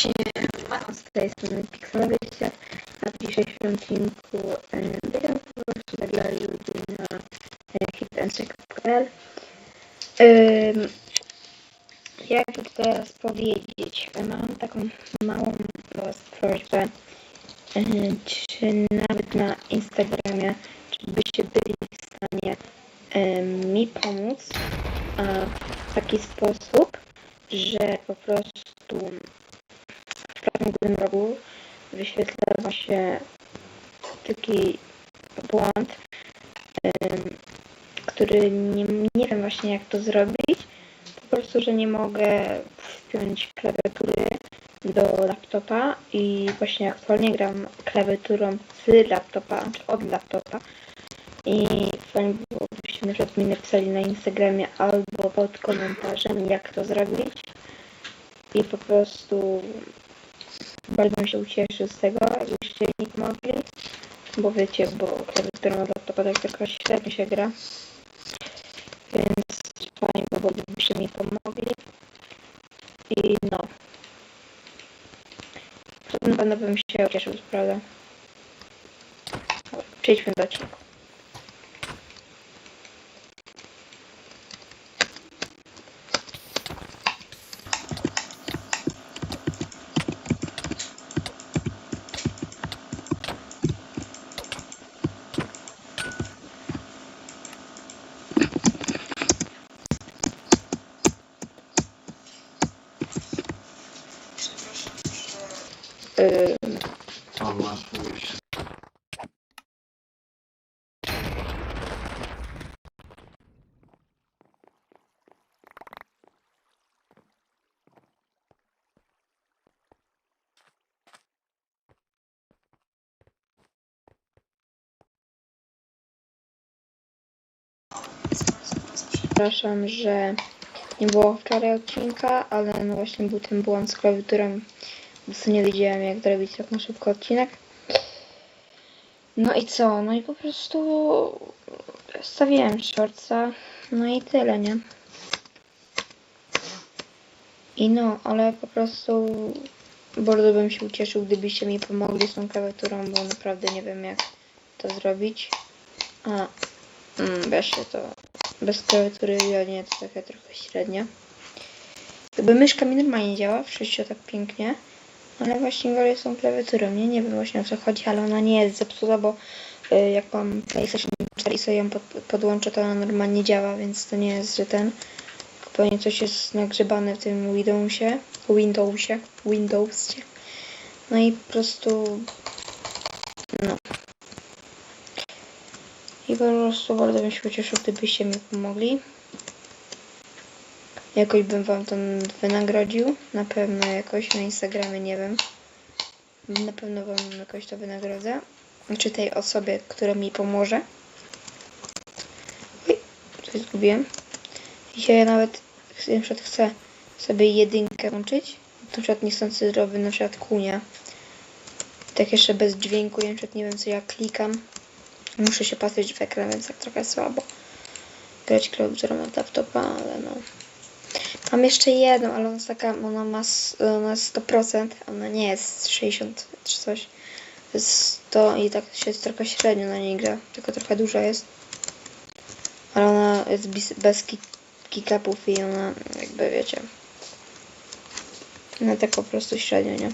Właśnie z tej strony Pixelowyście, a w dzisiejszym odcinku będę po prostu dla ludzi na hitandcheck.pl Ym, Jakby to teraz powiedzieć, mam taką małą prośbę, czy nawet na Instagramie, czy byście byli w stanie e, mi pomóc a, w taki sposób, że po prostu w prawym górnym rogu wyświetla wam się taki błąd, em, który nie, nie wiem właśnie jak to zrobić. Po prostu, że nie mogę wpiąć klawiatury do laptopa i właśnie aktualnie gram klawiaturą z laptopa, czy od laptopa. I fajnie byłobyście na przykład mi napisali na Instagramie albo pod komentarzem jak to zrobić. I po prostu bardzo się ucieszył z tego, jakbyście mi pomogli. Bo wiecie, bo klawiaturą od laptopa tak trochę średnio się gra. Więc było, gdybyście mi pomogli. I no. Na pewno bym się ucieszył, prawda? Przejdźmy do odcinku. Przepraszam, że nie było wczoraj odcinka, ale no właśnie był ten błąd z klawiaturą. Po prostu nie wiedziałem jak zrobić tak na szybko odcinek. No i co? No i po prostu stawiłem shortsa. No i tyle, nie? I no, ale po prostu bardzo bym się ucieszył, gdybyście mi pomogli z tą klawiaturą, bo naprawdę nie wiem jak to zrobić. A, mm, wiecie, to bez klawiatury ja nie, to takie trochę średnio. Jakby myszka mi normalnie działa, wszystko tak pięknie, ale właśnie gorzej tą klawiaturą, nie? Nie wiem właśnie o co chodzi, ale ona nie jest zepsuta, bo y, jak mam PlayStation 4 i sobie ją pod, podłączę, to ona normalnie działa, więc to nie jest, że ten pewnie coś jest nagrzebane w tym Windowsie, Windowsie, Windowsie. No i po prostu I po prostu bardzo bym się ucieszył, gdybyście mi pomogli. Jakoś bym wam to wynagrodził. Na pewno jakoś na Instagramie, nie wiem. Na pewno wam jakoś to wynagrodzę. Czy tej osobie, która mi pomoże. Oj, coś zgubiłem. Dzisiaj ja nawet na przykład chcę sobie jedynkę włączyć. Na przykład niechcący zrobię na przykład kunia. Tak jeszcze bez dźwięku, ja na przykład nie wiem co ja klikam. Muszę się patrzeć w ekran, więc tak trochę słabo. Grać klawiaturą od laptopa, ale no. Mam jeszcze jedną, ale ona jest taka, ona ma ona jest 100%, ona nie jest 60 czy coś. To jest 100 i tak się trochę średnio na niej gra, tylko trochę duża jest. Ale ona jest bez kick- kickupów i ona jakby wiecie. No tak po prostu średnio, nie?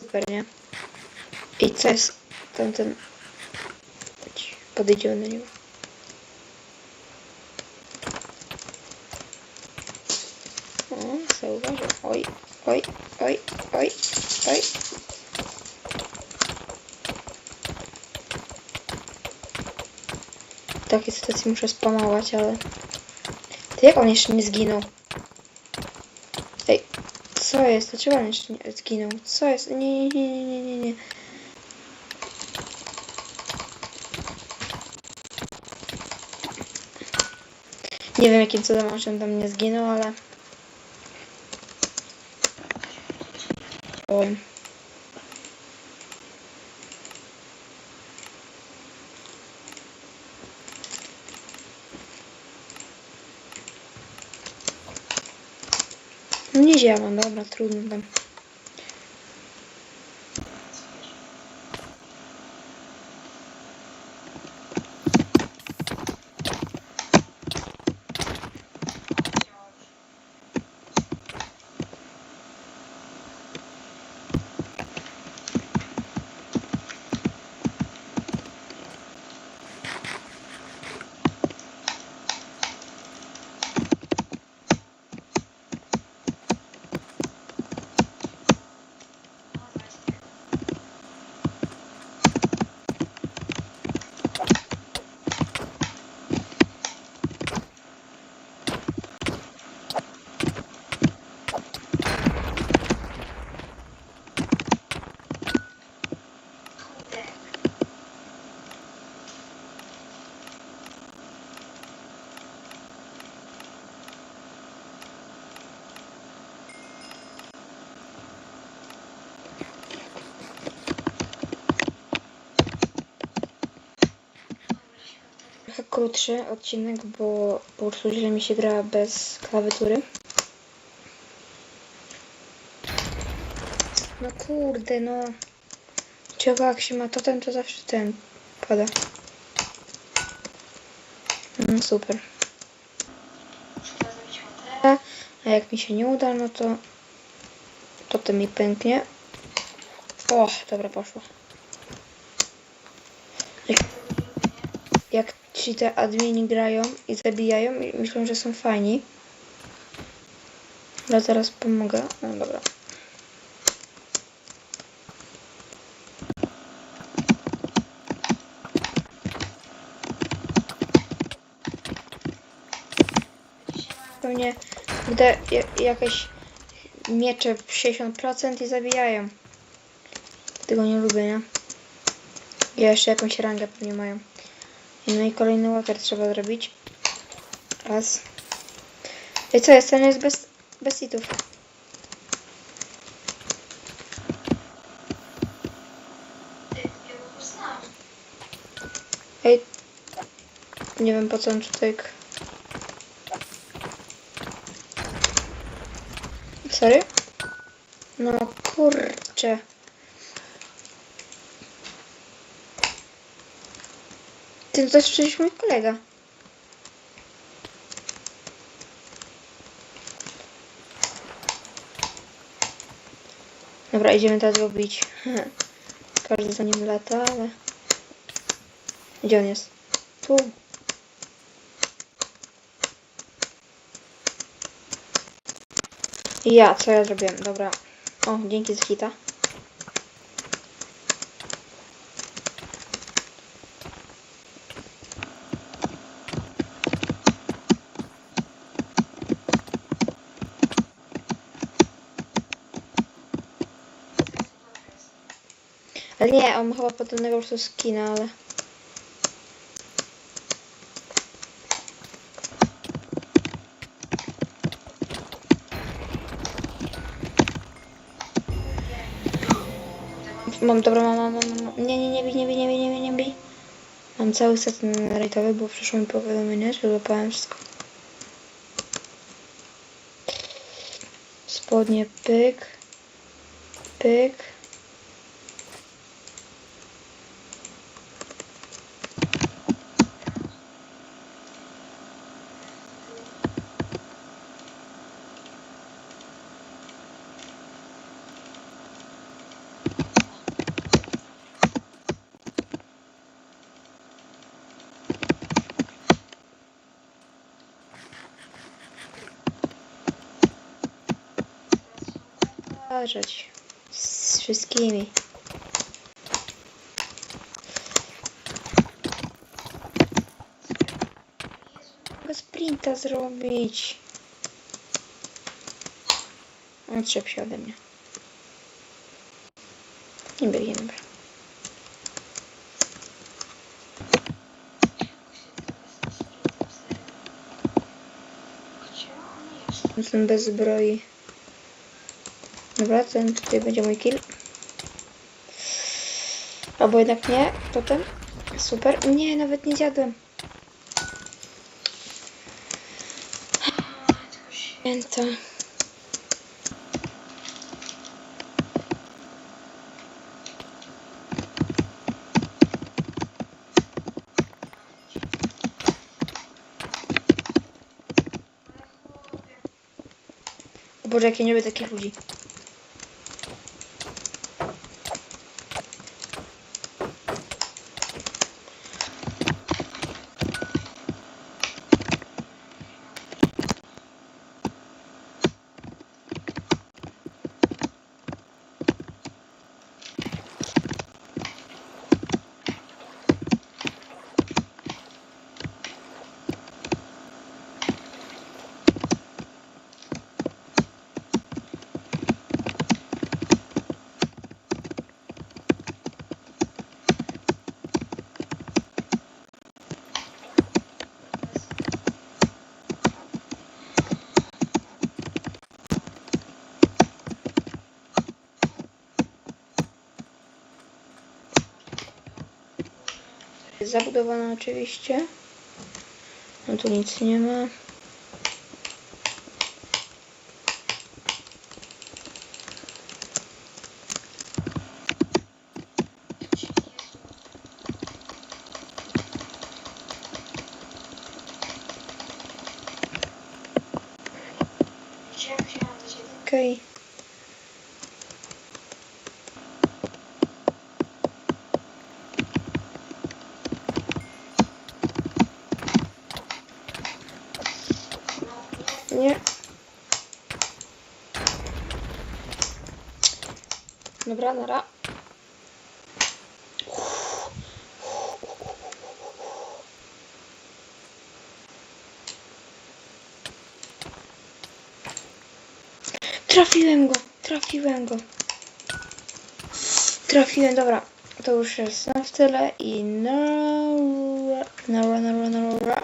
Super, nie? I co jest tamten... Podejdziemy do niego. O, zauważył. Oj, oj, oj, oj, oj. W takiej sytuacji muszę spamować, ale... Ty jak on jeszcze nie zginął? Ej, co jest? Dlaczego on jeszcze nie zginął? Co jest? Nie, nie, nie, nie, nie, nie. Nie wiem jakim cudem on się tam nie zginął, ale... Oj. No nie działa, dobra, trudno tam. Trochę krótszy odcinek, bo po prostu źle mi się gra bez klawiatury. No kurde, no. Czego jak się ma totem, to zawsze ten pada. Mm, super. A jak mi się nie uda, no to totem mi pęknie. O, dobra, poszło. Jak, jak ci te admini grają i zabijają i myślą, że są fajni. Ale zaraz pomogę. No dobra. Pewnie ja- jakieś miecze w 60% i zabijają. Tego nie lubię, nie? I jeszcze jakąś rangę pewnie mają. No i kolejny water trzeba zrobić. Raz. I co jest? Ten jest bez, bez hitów. Ej. Nie wiem po co on tutaj... Sorry? No kurczę. Ty to jest przecież mój kolega. Dobra, idziemy teraz go. Każdy za nim lata, ale... Gdzie on jest? Tu. Ja, co ja zrobiłem? Dobra. O, dzięki za hita. Nie, on chyba podobnego po prostu skina, ale... Mam, dobra, mam, mam, mam. Nie, nie, nie bij, nie bij, nie bij, nie bij, nie bij. Mam cały set rejtowy, bo przyszło mi powiadomienie, że złapałem wszystko. Spodnie, pyk. Pyk. Uważać. Z wszystkimi. Mogę sprinta zrobić. Odczep się ode mnie. Nie biegnie, dobra. Jestem bez zbroi. Dobra, ten tutaj będzie mój kill. Albo jednak nie, potem. Super. Nie, nawet nie zjadłem. Święta. Boże, jak ja nie lubię takich ludzi. Jest zabudowana oczywiście. No tu nic nie ma. Nie. Dobra, nara. Trafiłem go, trafiłem go. Trafiłem, dobra. To już jest na tyle i nara, nara, nara, nara.